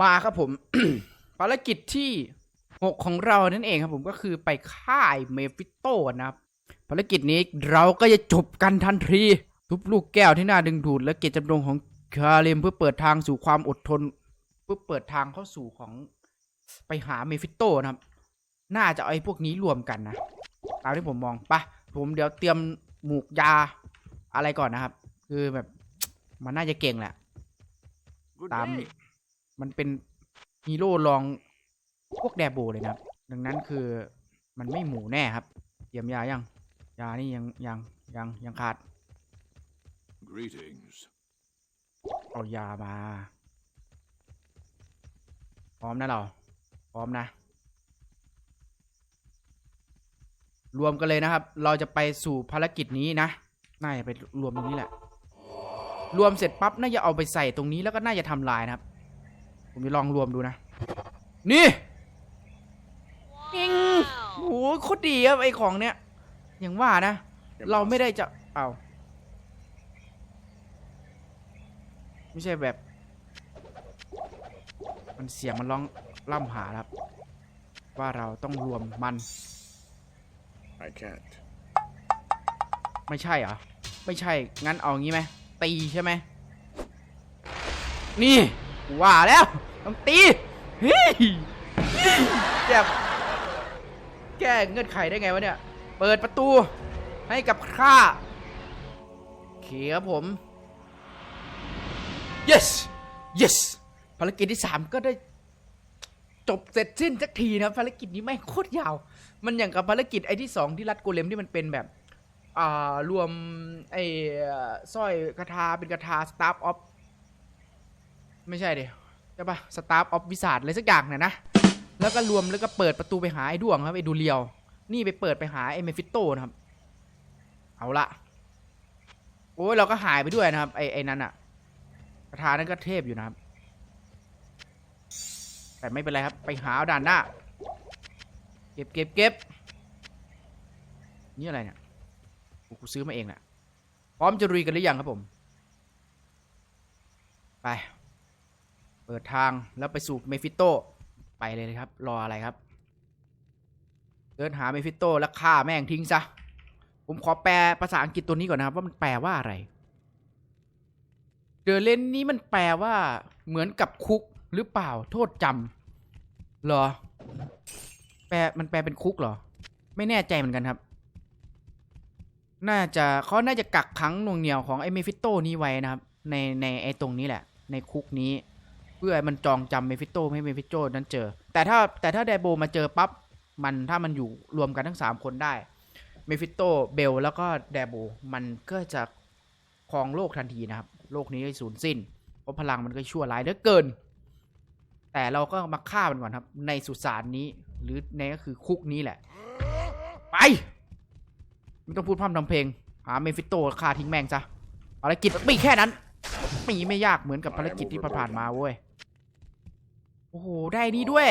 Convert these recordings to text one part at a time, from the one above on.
มาครับผม ภารกิจที่ 6 ของเรานั่นเองครับผมก็คือไปค่ายเมฟิโตนะครับ ภารกิจนี้เราก็จะจบกันทันทีทุบลูกแก้วที่น่าดึงดูด และเกตจำนงของคาเลมเพื่อเปิดทางสู่ความอดทนเพื่อเปิดทางเข้าสู่ของไปหาเมฟิโตนะครับ น่าจะเอาไอ้พวกนี้รวมกันนะตามที่ผมมองไปะผมเดี๋ยวเตรียมหมูกยาอะไรก่อนนะครับ คือแบบมันน่าจะเก่งแหละ Good day. มันเป็นฮีโร่รองพวกแดโบเลยนะครับ ดังนั้นคือมันไม่หมูแน่ครับ เตรียมยายัง ยานี่ยังยังยังยังขาด Greetings. เอายามา พร้อมนะเรา พร้อมนะ รวมกันเลยนะครับ เราจะไปสู่ภารกิจนี้นะ น่าจะไปรวมตรงนี้แหละ รวมเสร็จปั๊บน่าจะเอาไปใส่ตรงนี้แล้วก็น่าจะทำลายนะครับ ผมจะลองรวมดูนะ นี่ยิงโอ้โหโคตรดีครับไอของเนี้ยอย่างว่านะ เราไม่ได้จะเอาไม่ใช่แบบ มันเสียงมันร้องล่ำหาครับ ว่าเราต้องรวมมัน I can't. ไม่ใช่เหรอ ไม่ใช่ งั้นเอางี้ไหมตีใช่ไหม นี่ ว่าแล้วต้องตีเฮ้ยแกแก้เงื่อนไขได้ไงวะเนี่ย เปิดประตูให้กับข้าโอเคครับผม yes yes ภารกิจที่ 3 ก็ได้จบเสร็จสิ้นสักทีนะภารกิจนี้ไม่งโคตรยาว มันอย่างกับภารกิจไอ้ที่ 2 ที่รัดโกเลมที่มันเป็นแบบอ่ารวมไอ้สร้อยคาถาเป็นคาถาสตาร์ออฟ ไม่ใช่เดีใช่ปะสตาร์ออฟวิสาดอะไรสักอย่างเนี่ยนะ แล้วก็รวมแล้วก็เปิดประตูไปหาไอ้ดวงครับไอ้ดูเรียว นี่ไปเปิดไปหาไอ้เมฟิโตนะครับ เอาละโอ้ยเราก็หายไปด้วยนะครับไอ้ไอ้นั่นอะคาถานนั้นก็เทพอยู่นะครับ แต่ไม่เป็นไรครับ ไปหาเอาด่านหน้า เก็บเก็บเก็บนี่อะไรเนี่ยกูซื้อมาเองแหละพร้อมจะรุยกันหรือยังครับผม ไป เปิดทางแล้วไปสู่เมฟิโตไปเลยนะครับ รออะไรครับ เดินหาเมฟิโตแล้วฆ่าแม่งทิ้งซะ ผมขอแปลภาษาอังกฤษตัวนี้ก่อนนะครับ ว่ามันแปลว่าอะไร เดอเลนนี้มันแปลว่าเหมือนกับคุกหรือเปล่า โทษจำเหรอ แปลมันแปลเป็นคุกเหรอ ไม่แน่ใจเหมือนกันครับ น่าจะเขาน่าจะกักขังหน่วงเหนียวของไอ้เมฟิโตนี้ไว้นะครับ ในในไอ้ตรงนี้แหละ ในคุกนี้ พื่อให้มันจองจำเมฟิโตไม่ให้เมฟิโตนั้นเจอ แต่ถ้าแต่ถ้าไดโบมาเจอปั๊บมันถ้ามันอยู่รวมกันทั้งสามคนได้เมฟิโตเบลแล้วก็ไดโบมันก็จะครองโลกทันทีนะครับ โลกนี้ก็สูญสิ้น เพราะพลังมันก็ชั่วร้ายเหลือเกิน แต่เราก็มาฆ่ามันก่อนครับ ในสุสานนี้หรือในก็คือคุกนี้แหละ ไปไม่ต้องพูดพร่ำทำเพลง หาเมฟิโตฆ่าทิ้งแม่งซะภารกิจมีแค่นั้นมีไม่ยากเหมือนกับภารกิจที่ผ่านมาเว้ย โอ้โห ได้นี่ด้วย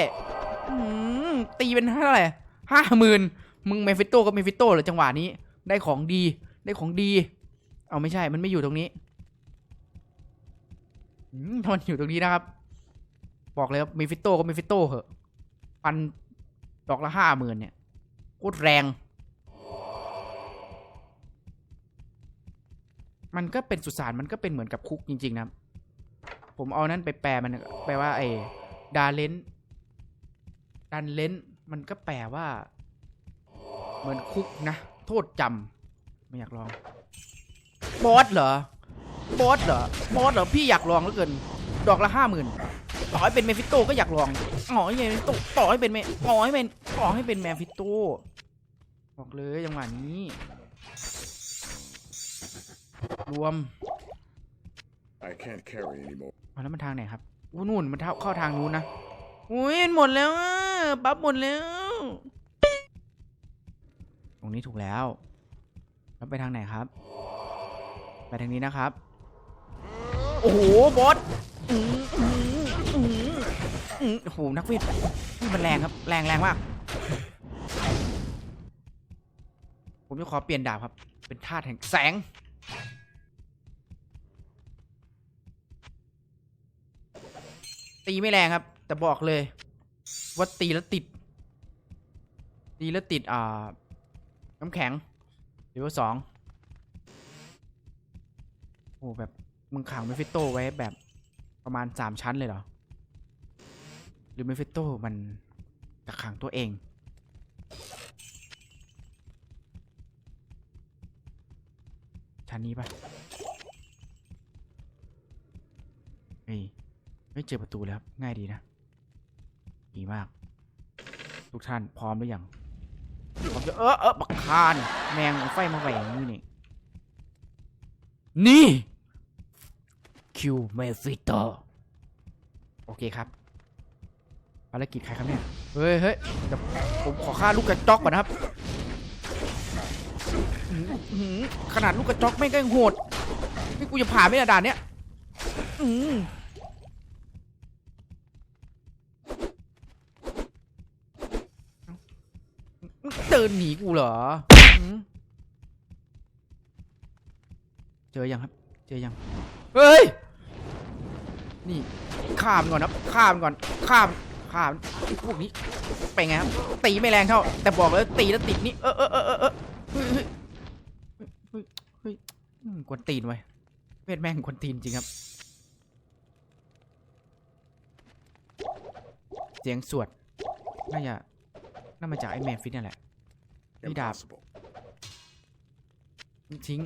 ตีเป็นเท่าไหร่ห้าหมื่นมึงเมฟิโตกับเมฟิโตเหรอจังหวะนี้ ได้ของดี ได้ของดี เอาไม่ใช่ มันไม่อยู่ตรงนี้อืมถ้ามันอยู่ตรงนี้นะครับ บอกเลยว่าเมฟิโตก็เมฟิโตเหอะพันดอกละห้าหมื่นเนี่ยโคตรแรง มันก็เป็นสุสานมันก็เป็นเหมือนกับคุกจริง ๆ นะ ผมเอานั่นไปแปลมันแปลว่าไอ้ ดาเลนดันเลนมันก็แปลว่า เหมือนคุกนะ โทษจำไม่อยากลองบอสเหรอบอสเหรอบอสเหรอพี่อยากลองเหลือเกิน ดอกละห้าหมื่นต่อให้เป็นเมฟิโตก็อยากลองต่อให้เป็นเมฟิโตต่อให้เป็นเมต่อให้เป็นต่อให้เป็นแมฟิโตบอกเลยจังหวะนี้ รวม I can't carry anymore. มาแล้วมันทางไหนครับ อู้นู่นมันเท่าเข้าทางนู้นนะอุ้ยมันหมดแล้วอะบัฟหมดแล้ว ตรงนี้ถูกแล้วแล้วไปทางไหนครับ ไปทางนี้นะครับ โอ้โหบอสอื้ออื้ออื้ออื้อโอ้โหนักเวทนี่มันแรงครับ แรงแรงมาก ผมจะขอเปลี่ยนดาบครับ เป็นธาตุแห่งแสง ตีไม่แรงครับ แต่บอกเลย ว่าตีแล้วติด ตีแล้วติดอ่า น้ำแข็งเลเวลสองโอ้แบบมึงขังเมฟิโตไว้แบบประมาณสามชั้นเลยเหรอ หรือเมฟิโตมันกักขังตัวเองชั้นนี้ปะเฮ้ ไม่เจอประตูแล้วง่ายดีนะดีมาก ทุกท่านพร้อมหรือยังพร้อมจะเออเออบักคานแมงไฟมาแหวงนี่นี่นี่คิวเมฟิโตโอเคครับภารกิจใครครับเนี่ยเฮ้ยเฮ้ยเดี๋ยวผมขอฆ่าลูกกระจอกก่อนนะครับขนาดลูกกระจอกไม่ก็ยังโหดนี่กูจะผ่านไมเนี่ยด่านเนี้ยอืม เดินหนีกูเหรอ เจอยังครับ เจอยัง เฮ้ย นี่ข้ามก่อนครับข้ามก่อน ข้ามข้ามพวกนี้ไปนไงครับ ตีไม่แรงเท่า แต่บอกเลยตีแล้วติดนี่เออเออเออเออเฮ้ยเฮ้ยเฮ้ยเฮ้ยอืมกวนตีนไว้เวทแม่งคนตีนจริงครับ เสียงสวดน่าจะน่ามาจากไอ้แมนฟิตนั่แหละ Hey, Dad. Impossible. ทิ้ง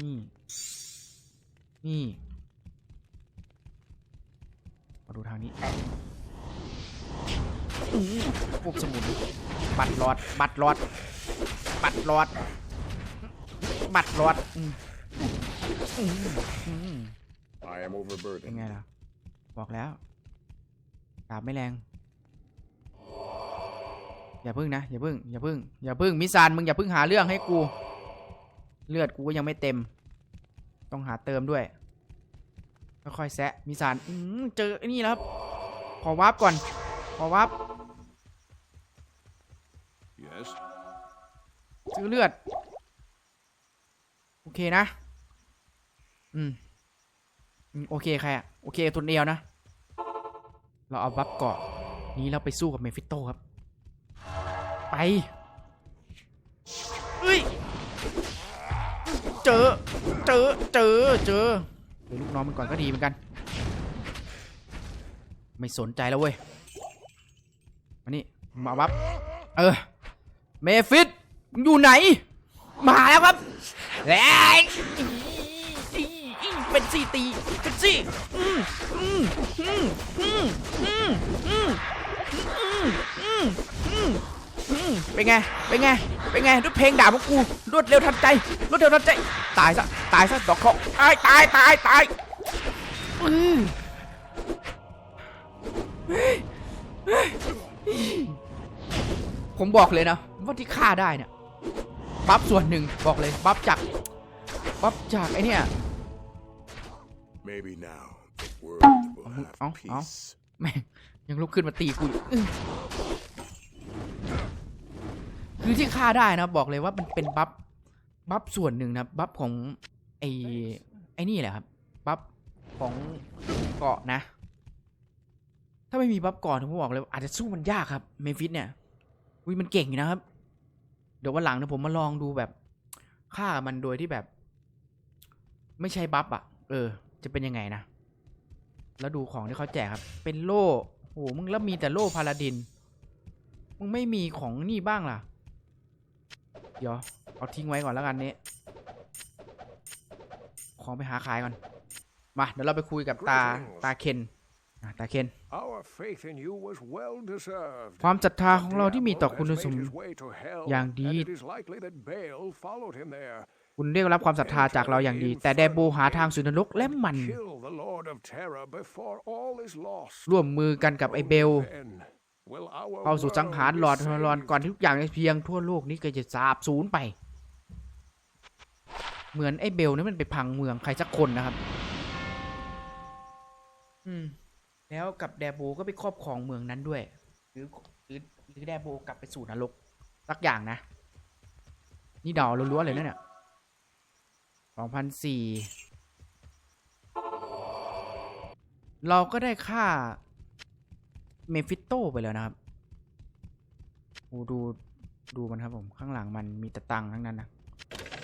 นี่ นี่ มาดูทางนี้อื้อพวกสมุน บัตรลอด บัตรลอด บัตรลอด บัตรลอดอืมอืมอืม I am เป็นไง overburdened. ล่ะ บอกแล้ว ดาบไม่แรง อย่าพึ่งนะ อย่าพึ่ง อย่าพึ่ง อย่าพึ่ง มิซานมึงอย่าพึ่งหาเรื่องให้กู เลือดกูก็ยังไม่เต็ม ต้องหาเติมด้วย ค่อยๆแซะ มิซานอืมเจอไอ้นี่แล้วครับ ขอวาร์ปก่อน ขอวาร์ป Yes. ซื้อเลือด โอเคนะ อืมอืมโอเคใครอะโอเคทุนเดียวนะ เราเอาบัฟเกาะ นี้เราไปสู้กับเมฟิโตครับ ไปเอ้ยเจอ เจอ เจอ เจอเดี๋ยวลูกน้องมันก่อนก็ดีเหมือนกัน ไม่สนใจแล้วเว้ยมานี่มาบัฟเออ เมฟิตอยู่ไหน มาแล้วครับแรงเป็นสี่ตีเป็นสี่อืมอืมอืมอืมอืมอืมอืมอืมอืมอืม เป็นไง เป็นไง เป็นไงด้วยเพลงด่าพวกกูรวดเร็วทันใจรวดเร็วทันใจ ตายซะ ตายซะดอกเคราะห์ตายตายตายตายอืมผมบอกเลยนะว่าที่ฆ่าได้เนี่ยบัฟส่วนหนึ่งบอกเลยบัฟจากบัฟจากไอเนี่ย Maybe now the world will Oh, have oh, oh. peace. แม่งยังลุกขึ้นมาตีกูอยู่อื้อ คือที่ฆ่าได้นะบอกเลยว่ามันเป็นบัฟบัฟส่วนหนึ่งนะบัฟของไอไอนี่แหละครับบัฟของเกาะนะ ถ้าไม่มีบัฟเก่อนผมบอกเลยอาจจะสู้มันยากครับเมฟิสเนี่ยวิมันเก่งอยู่นะครับ เดี๋ยววันหลังนะผมมาลองดูแบบฆ่ามันโดยที่แบบ ไม่ใช่บัฟอะ เออ จะเป็นยังไงนะแล้วดูของที่เขาแจกครับ เป็นโล่โหมึงแล้วมีแต่โล่พาลาดิน มึงไม่มีของนี่บ้างล่ะ เดี๋ยว เอาทิ้งไว้ก่อนแล้วกันนี้ ของไปหาขายก่อน มา เดี๋ยวเราไปคุยกับตาตาเคนอะตาเคน Our faith in you was well deserved. ความศรัทธาของเรา The ที่มีต่อ apple คุณ has สม made his way to hell, อย่างดี and it is likely that Baal followed him there. คุณเรียกรับความศรัทธาจากเราอย่างดี แต่แดโบหาทางสู่นรกและมัน Kill the Lord of Terror before all is lost. ร่วมมือกันกับไอเบล Then will our เข้าสู่สังหารหลอด be ฮอนก่อนทุกอย่างจะเพียงทั่วโลกนี้ก็จะสาบสูญไป เหมือนไอ้เบลนี่มันไปพังเมืองใครสักคนนะครับ อืม แล้วกับแดโบก็ไปครอบครองเมืองนั้นด้วย หรือหรือหรือแดโบกลับไปสู่นรกสักอย่างนะ นี่เดาล้วนๆเลยนะเนี่ยสองพันสี่เราก็ได้ค่า เมฟิโตไปแล้วนะครับโอ้ดูดูมันครับผมข้างหลังมันมีแต่ตังค์ทั้งนั้นนะ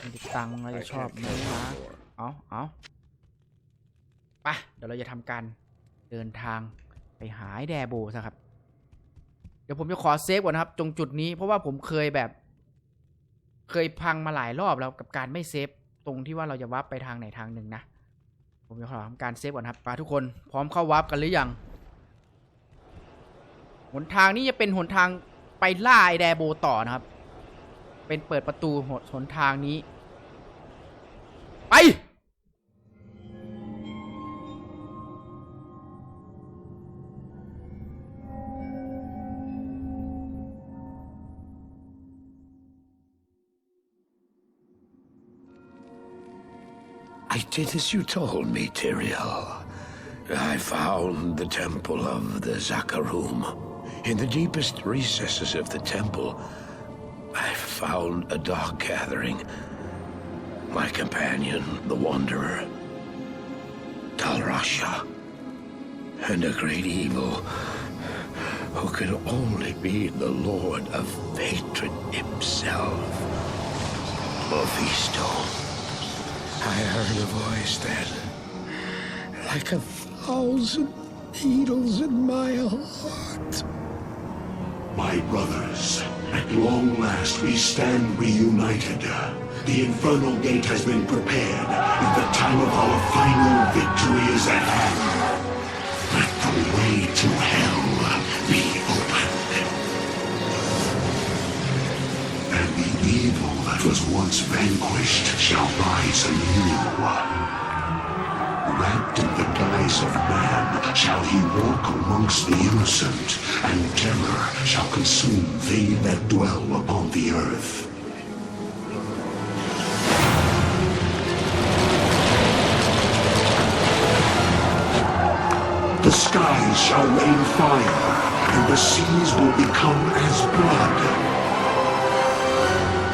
มีแต่ตังค์เรา I จะชอบ can't เนื้อ count anymore. เอาเอาไปเดี๋ยวเราจะทำการเดินทางไปหาไอ้แดโบซะครับ เดี๋ยวผมจะขอเซฟก่อนนะครับ ตรงจุดนี้เพราะว่าผมเคยแบบ เคยพังมาหลายรอบแล้วกับการไม่เซฟตรงที่ว่าเราจะวับไปทางไหนทางหนึ่งนะ ผมจะขอทำการเซฟก่อนครับมาทุกคนพร้อมเข้าวับกันหรือยัง หนทางนี้จะเป็นหนทางไปล่าไอแดโบต่อนะครับ เป็นเปิดประตูหนนทางนี้ ไป I did as you told me, Tyrael. I found the temple of the Zakarum. In the deepest recesses of the temple, I found a dark gathering. My companion, the Wanderer, Talrasha, and a great evil who could only be the Lord of Hatred himself, Mephisto. I heard a voice then, like a thousand needles in my heart. My brothers, at long last we stand reunited. The Infernal Gate has been prepared, and the time of our final victory is at hand. Let the way to hell be opened. And the evil that was once vanquished shall rise anew. Wrapped in the guise of man shall he walk amongst the innocent, and terror shall consume they that dwell upon the earth. The skies shall rain fire, and the seas will become as blood.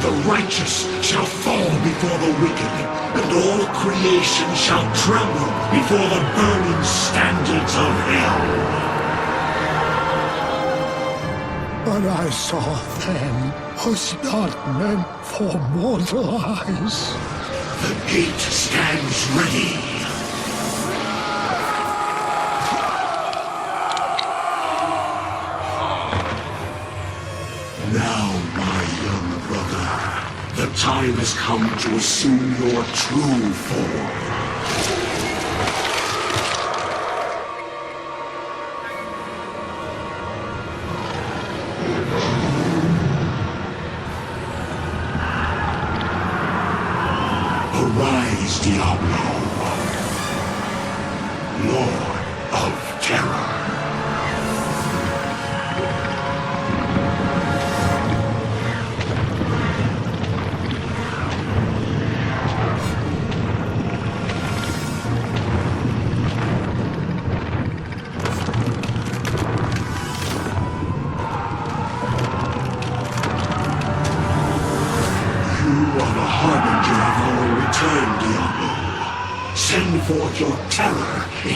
The righteous shall fall before the wicked, and all creation shall tremble before the burning standards of hell. What I saw then was not meant for mortal eyes. The gate stands ready. Now, my young brother, time has come to assume your true form.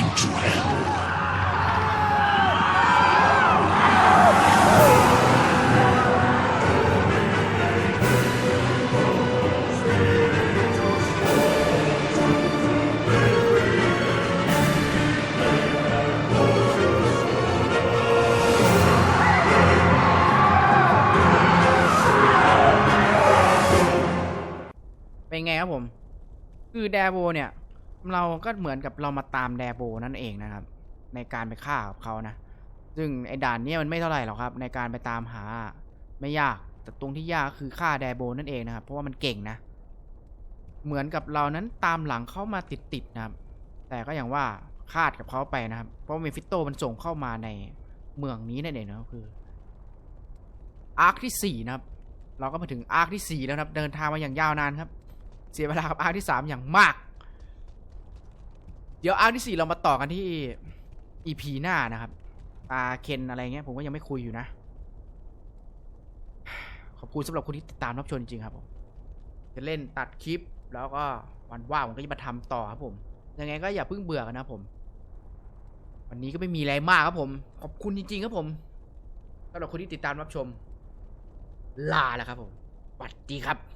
Into hell. Bye. เป็นไงครับผม คือแดโบเนี่ย เราก็เหมือนกับเรามาตามแดโบนั่นเองนะครับ ในการไปฆ่ากับเขานะ ซึ่งไอ้ด่านเนี้ยมันไม่เท่าไหร่หรอกครับ ในการไปตามหา ไม่ยากแต่ตรงที่ยากคือฆ่าแดโบนั่นเองนะครับ เพราะว่ามันเก่งนะ เหมือนกับเรานั้นตามหลังเข้ามาติดๆนะครับ แต่ก็อย่างว่าคาดกับเขาไปนะครับ เพราะเมฟิโตมันส่งเข้ามาในเมืองนี้นั่นเองนะคืออาร์คที่สี่นะครับ เราก็มาถึงอาร์คที่สี่แล้วครับ เดินทางมาอย่างยาวนานครับ เสียเวลากับอาร์คที่สามอย่างมาก เดี๋ยวอาร์ที่สี่เรามาต่อกันที่อีพีหน้านะครับตาเคนอะไรเงี้ย ผมก็ยังไม่คุยอยู่นะ ขอบคุณสำหรับคนที่ติดตามรับชมจริงๆครับผม จะเล่นตัดคลิปแล้วก็วันว่างผมก็จะมาทำต่อครับผม ยังไงก็อย่าเพิ่งเบื่อกันนะผม วันนี้ก็ไม่มีอะไรมากครับผม ขอบคุณจริงๆครับผมสำหรับคนที่ติดตามรับชม ลาแล้วครับผมสวัสดีครับ